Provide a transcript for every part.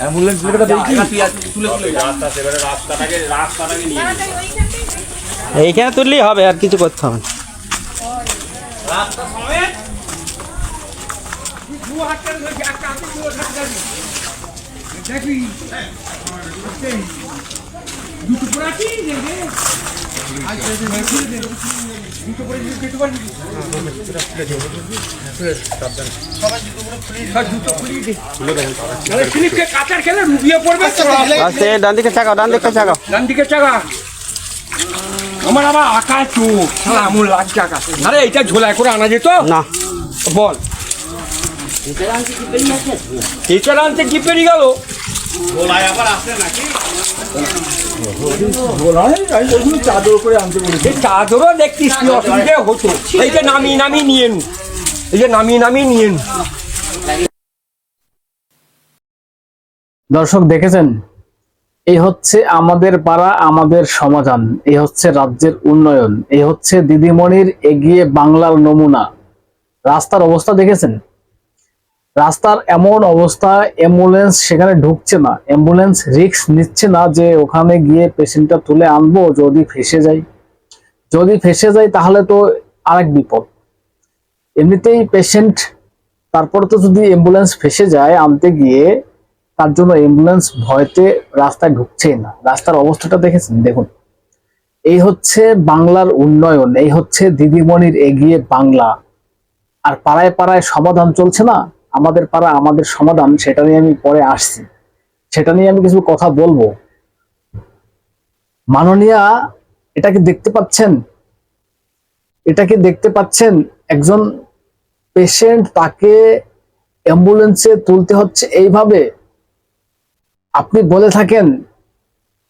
Ambulance লেখাটা দেখি। রাস্তাটাকে রাস্তাটাকে নিয়ে এইখানে তুললেই হবে আর কিছু করতে হবে না। ডান দিকে ডান দিকে ডান দিকে চাকা। আমার আবার আঁকা চোখ শালা এমন লাগছে আকাশে। আরে এইটা ঝোলায় করে আনা যেত? না। বল। টিচার আনতে কি পেরিয়ে গেল? চাদরও দেখতিস কি অসুবিধে হতো। এই যে নামিয়ে নামিয়ে নিয়ে নু। এই যে নামিয়ে নামিয়ে নিয়ে নু। দর্শক দেখেছেন? এই হচ্ছে আমাদের পাড়া আমাদের সমাধান। এই হচ্ছে রাজ্যের উন্নয়ন। এই হচ্ছে দিদিমণির এগিয়ে বাংলার নমুনা। রাস্তার অবস্থা দেখেছেন? রাস্তার এমন অবস্থা অ্যাম্বুলেন্স সেখানে ঢুকছে না। অ্যাম্বুলেন্স রিস্ক নিচ্ছে না যে ওখানে গিয়ে পেশেন্টটা তুলে আনব, যদি ফেসে যায় যদি ফেসে যায় তাহলে তো আরেক বিপদ। এমনিতেই পেশেন্ট তারপর তো যদি অ্যাম্বুলেন্স ফেসে যায় আনতে গিয়ে, তার জন্য অ্যাম্বুলেন্স ভয়তে রাস্তায় ঢুকছেই না। রাস্তার অবস্থাটা দেখেছেন? দেখুন। এই হচ্ছে বাংলার উন্নয়ন, এই হচ্ছে দিদিমণির এগিয়ে বাংলা। আর পাড়ায় পাড়ায় সমাধান চলছে না? আমাদের পাড়া, আমাদের সমাধান, সেটা নিয়ে আমি পরে আসছি। সেটা নিয়ে আমি কিছু কথা বলব। মাননীয়া, এটাকে দেখতে পাচ্ছেন? এটাকে দেখতে পাচ্ছেন? একজন পেশেন্ট তাকে অ্যাম্বুলেন্সে তুলতে হচ্ছে এইভাবে। আপনি বলে থাকেন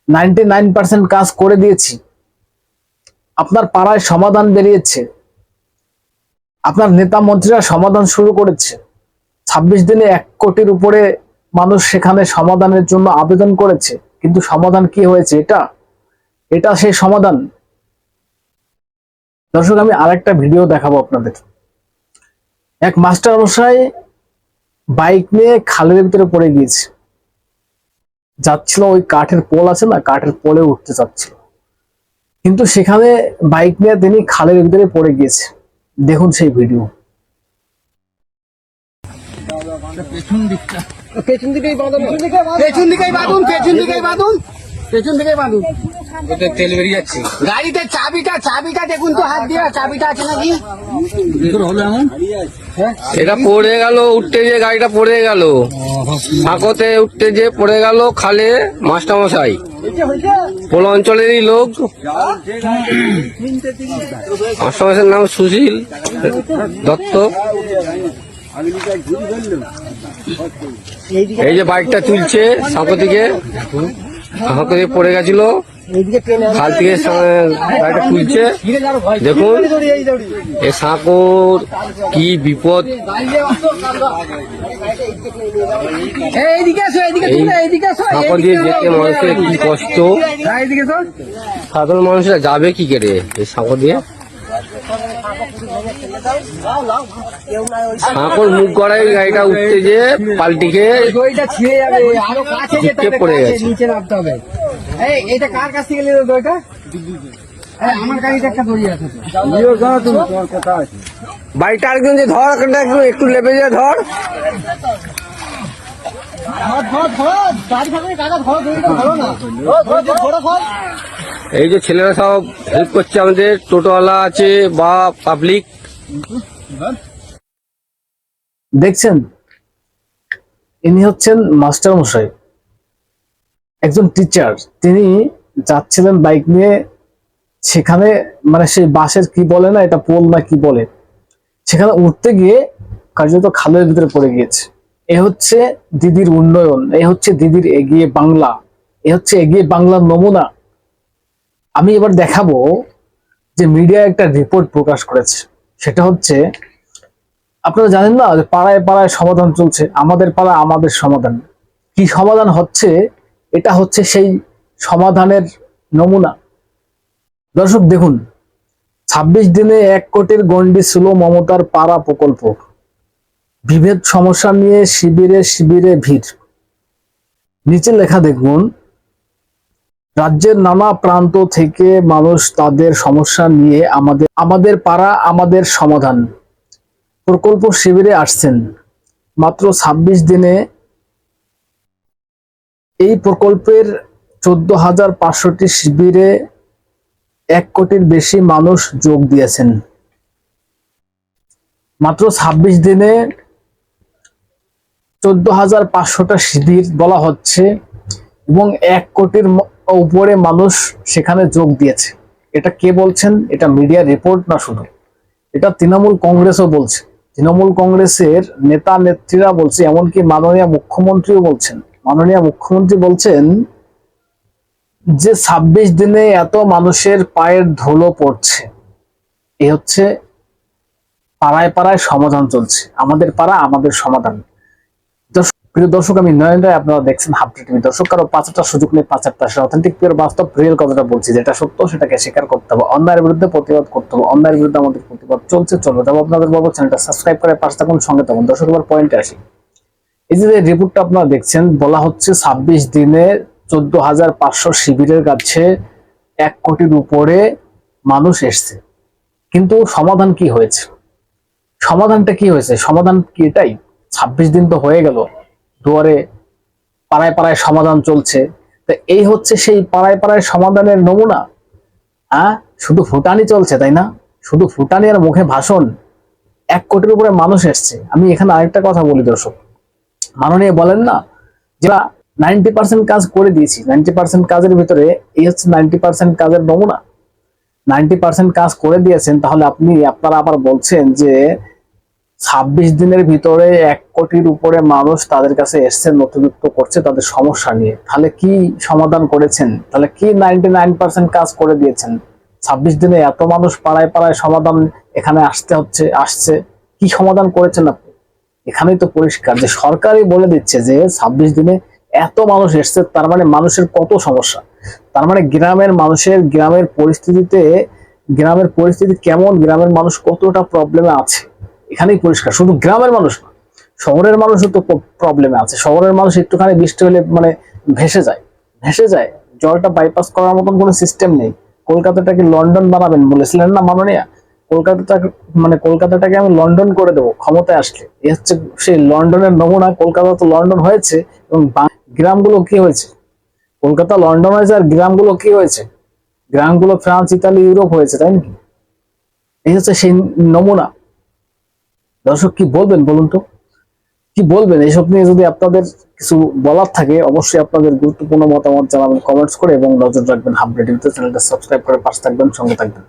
নাইনটি নাইন পার্সেন্ট কাজ করে দিয়েছি। আপনার পাড়ায় সমাধান বেরিয়েছে। আপনার নেতা মন্ত্রীরা সমাধান শুরু করেছে। ছাব্বিশ দিনে এক কোটির উপরে মানুষ সেখানে সমাধানের জন্য আবেদন করেছে। কিন্তু সমাধান কি হয়েছে এটা? এটা সেই সমাধান। দর্শক, আমি আরেকটা ভিডিও দেখাবো আপনাদের। এক মাস্টার মশাই বাইক নিয়ে খালের ভিতরে পড়ে গিয়েছে। যাচ্ছিল, ওই কাঠের পোল আছে না, কাঠের পোলে উঠতে চাচ্ছিল। কিন্তু সেখানে বাইক নিয়ে তিনি খালের ভিতরে পড়ে গিয়েছে। দেখুন সেই ভিডিও। পেছন দিকেই বাঁধুন। পেছন দিকেই বাঁধুন। পেছন দিকেই বাঁধুন পেছন দিকেই বাঁধুন তেল বেরিয়ে যাচ্ছে। গাড়িতে চাবিটা চাবিটা দেখুন তো হাত দিয়ে চাবিটা আছে নাকি? এটা পড়ে গেল উঠতে যে গাড়িটা পড়ে গেল। সাঁকোতে উঠতে যে পড়ে গেল খালে মাস্টারমশাই। পোল অঞ্চলেরই লোক। মাস্টারমশাইয়ের নাম সুশীল দত্ত। এই যে বাইকটা তুলছে সাঁকো থেকে সাঁকো থেকে পড়ে গেছিল। খাল থেকে গাড়িটা তুলছে। দেখুন এ সাঁকোর কি বিপদ। এইদিকে এই তুমি এইদিকে এসো সাঁকো দিয়ে যেতে মানুষের কি কষ্ট। সাধারণ মানুষরা যাবে কি করে? এই সাঁকো দিয়ে? সাঁকোর মুখ গাড়িটা উঠতে যে পাল্টি খেয়ে ছিঁড়ে যাবে আরও কাছে যেতে হবে পড়ে গেছে। নিচে নামতে হবে এই এটা কার কাছ থেকে নিল দইটা আমার একটা দড়ি আছে যে ধর একটু একটু লেপে যে ধর ধর, ধর, ধর, গাড়ি থাকলে কাকা ধর, দড়িটা ধরো না। ধর, ধর, ধর, ধর। এই যে ছেলেরা সব হেল্প করছে আমাদের, টোটোওয়ালা আছে বা পাবলিক দেখছেন? ইনি হচ্ছেন মাস্টার মশাই, একজন টিচার তিনি যাচ্ছিলেন বাইক নিয়ে সেখানে মানে সেই বাসের কি বলে না, এটা পোল না কি বলে? সেখানে উঠতে গিয়ে কার্যত খালের ভিতরে পড়ে গিয়েছে। এ হচ্ছে দিদির উন্নয়ন, এ হচ্ছে দিদির এগিয়ে বাংলা, এ হচ্ছে এগিয়ে বাংলার নমুনা। আমি এবার দেখাবো যে মিডিয়া একটা রিপোর্ট প্রকাশ করেছে। সেটা হচ্ছে, আপনারা জানেন না যে পাড়ায় পাড়ায় সমাধান চলছে, আমাদের পাড়া আমাদের সমাধান। কি সমাধান হচ্ছে? এটা হচ্ছে সেই সমাধানের নমুনা। দর্শক, দেখুন, ছাব্বিশ দিনে এক কোটির গন্ডি ছিল মমতার পাড়া প্রকল্প। বিভেদ সমস্যা নিয়ে শিবিরে শিবিরে ভিড়। নিচে লেখা দেখুন রাজ্যের নানা প্রান্ত থেকে মানুষ তাদের সমস্যা নিয়ে আমাদের আমাদের পাড়া, আমাদের সমাধান প্রকল্প শিবিরে আসছেন। মাত্র ২৬ দিনে এই প্রকল্পের চোদ্দ হাজার পাঁচশোটি শিবিরে এক কোটির বেশি মানুষ যোগ দিয়েছেন। মাত্র ২৬ দিনে চোদ্দ হাজার পাঁচশোটা শিবির বলা হচ্ছে এবং এক কোটির উপরে মানুষ সেখানে যোগ দিয়েছে। এটা কে বলছেন? এটা মিডিয়া রিপোর্ট না শুধু? এটা তৃণমূল কংগ্রেসও বলছে। তৃণমূল কংগ্রেসের নেতা, নেত্রীরা বলছে, এমনকি মাননীয় মুখ্যমন্ত্রীও বলছেন। মাননীয় মুখ্যমন্ত্রী বলছেন যে ছাব্বিশ দিনে এত মানুষের পায়ের ধুলো পড়ছে। এ হচ্ছে পাড়ায় পাড়ায় সমাধান চলছে। আমাদের পাড়া, আমাদের সমাধান। প্রিয় দর্শক, আমি নয়ন রায় আপনারা দেখছেন টিভি। দর্শক, কারও পাঁচটা সুযোগ নেই পাঁচ একটা অথেন্টিক বাস্তব কথাটা বলছি। যেটা সত্য, সেটাকে স্বীকার করতে হবে। অন্যায়ের বিরুদ্ধে প্রতিবাদ করতে হবে। অন্যায়ের বিরুদ্ধে আমাদের প্রতিবাদ চলছে, চলবে। তবে আপনাদের বলব চ্যানেলটা সাবস্ক্রাইব করে থাকুন, সঙ্গে দর্শক পয়েন্টে আসি। এই যে রিপোর্টটা আপনারা দেখছেন, বলা হচ্ছে ছাব্বিশ দিনে চোদ্দ হাজার পাঁচশো শিবিরের কাছে এক কোটির উপরে মানুষ এসছে। কিন্তু সমাধান কি হয়েছে? সমাধানটা কি হয়েছে? সমাধান কি এটাই? ছাব্বিশ দিন তো হয়ে গেল। দুয়ারে পাড়ায় পাড়ায় সমাধান চলছে। তো এই হচ্ছে সেই পাড়ায় পাড়ায় সমাধানের নমুনা। হ্যাঁ শুধু ফুটানি চলছে, তাই না? শুধু ফুটানি আর মুখে ভাষণ এক কোটির উপরে মানুষ এসছে। আমি এখানে আরেকটা কথা বলি, দর্শক। মাননীয় বলেন না যেটা নাইনটি পার্সেন্ট কাজ করে দিয়েছি। নাইনটি পার্সেন্ট কাজের ভিতরে এই হচ্ছে নাইনটি পার্সেন্ট কাজের নমুনা। নাইনটি পার্সেন্ট কাজ করে দিয়েছেন, তাহলে আপনি, আপনারা আবার বলছেন যে ছাব্বিশ দিনের ভিতরে এক কোটির উপরে মানুষ তাদের কাছে এসছে, নথিভুক্ত করছে তাদের সমস্যা নিয়ে। তাহলে কি সমাধান করেছেন? তাহলে কি নাইনটি নাইন পার্সেন্ট কাজ করে দিয়েছেন? ছাব্বিশ দিনে এত মানুষ পাড়ায় পাড়ায় সমাধান এখানে আসতে হচ্ছে, আসছে। কি সমাধান করেছেন আপনি? এখানেই তো পরিষ্কার। যে সরকারই বলে দিচ্ছে যে ছাব্বিশ দিনে এত মানুষ এসছে, তার মানে মানুষের কত সমস্যা? তার মানে গ্রামের মানুষের, গ্রামের পরিস্থিতিতে, গ্রামের পরিস্থিতি কেমন? গ্রামের মানুষ কতটা প্রবলেমে আছে? এখানেই পরিষ্কার, শুধু গ্রামের মানুষ না, শহরের মানুষও তো প্রবলেমে আছে। শহরের মানুষ একটুখানি বৃষ্টি হলে মানে ভেসে যায় ভেসে যায়। জলটা বাইপাস করার মতন কোনো সিস্টেম নেই। কলকাতাটাকে লন্ডন বানাবেন বলেছিলেন না মাননীয়া? কলকাতাটাকে মানে কলকাতাটাকে আমি লন্ডন করে দেবো ক্ষমতায় আসলে। এ হচ্ছে সেই লন্ডনের নমুনা, কলকাতা তো লন্ডন হয়েছে এবং গ্রামগুলো কি হয়েছে? কলকাতা লন্ডন হয়েছে আর গ্রামগুলো কি হয়েছে? গ্রামগুলো ফ্রান্স, ইতালি, ইউরোপ হয়েছে, তাই নাকি? এই হচ্ছে সেই নমুনা। দর্শক, কি বলবেন বলুন তো? কি বলবেন? এইসব নিয়ে যদি আপনাদের কিছু বলার থাকে, অবশ্যই আপনাদের গুরুত্বপূর্ণ মতামত জানাবেন কমেন্টস করে এবং নজর রাখবেন হাবড়ে টিভিতে। চ্যানেলটা সাবস্ক্রাইব করে পাশে থাকবেন, সঙ্গে থাকবেন।